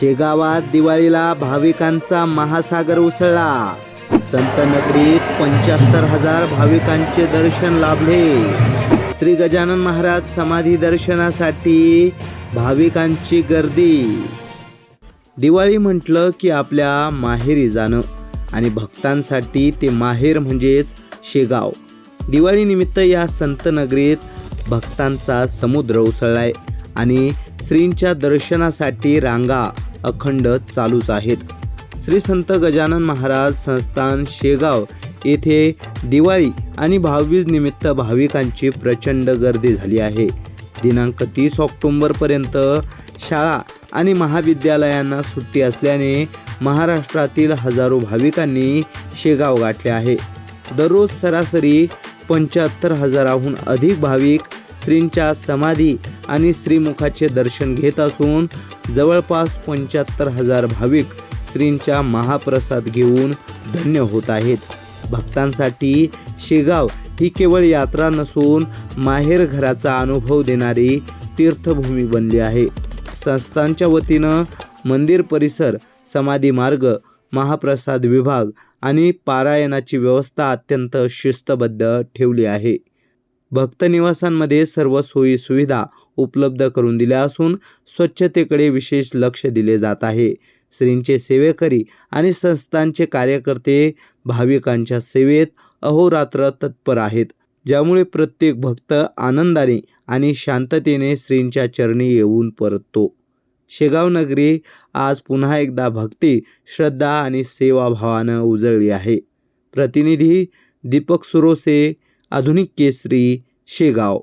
शेगावात दिवाळीला भाविकांचा महासागर उसळला. संत नगरीत पंच्याहत्तर हजार भाविकांचे दर्शन लाभले. श्री गजानन महाराज समाधी दर्शनासाठी भाविकांची गर्दी. दिवाळी म्हटलं की आपल्या माहेरी जाणं आणि भक्तांसाठी ते माहेर म्हणजेच शेगाव. दिवाळीनिमित्त या संत नगरीत भक्तांचा समुद्र उसळलाय. आणि श्रींच्या दर्शनासाठी रांगा अखंड चालूच आहेत. श्री संत गजानन महाराज संस्थान शेगाव येथे दिवाळी आणि भाऊबीज निमित्त भाविकांची प्रचंड गर्दी झाली आहे. दिनांक तीस ऑक्टोंबरपर्यंत शाळा आणि महाविद्यालयांना सुट्टी असल्याने महाराष्ट्रातील हजारो भाविकांनी शेगाव गाठले आहे. दररोज सरासरी पंच्याहत्तर हजाराहून अधिक भाविक श्रींच्या समाधी आणि श्रीमुखाचे दर्शन घेत असून जवळपास पंच्याहत्तर हजार भाविक श्रींचा महाप्रसाद घेऊन धन्य होत आहेत. भक्तांसाठी शेगाव ही केवळ यात्रा नसून माहेर घराचा अनुभव देणारी तीर्थभूमी बनली आहे. संस्थांच्या वतीनं मंदिर परिसर समाधी मार्ग महाप्रसाद विभाग आणि पारायणाची व्यवस्था अत्यंत शिस्तबद्ध ठेवली आहे. भक्त निवासांमध्ये सर्व सोयी सुविधा उपलब्ध करून दिल्या असून स्वच्छतेकडे विशेष लक्ष दिले जात आहे. श्रींचे सेवेकरी आणि संस्थांचे कार्यकर्ते भाविकांच्या सेवेत अहोरात्र तत्पर आहेत. ज्यामुळे प्रत्येक भक्त आनंदाने आणि शांततेने श्रींच्या चरणी येऊन परततो. शेगाव नगरी आज पुन्हा एकदा भक्ती श्रद्धा आणि सेवाभावानं उजळली आहे. प्रतिनिधी दीपक सुरोसे आधुनिक केसरी शेगाव.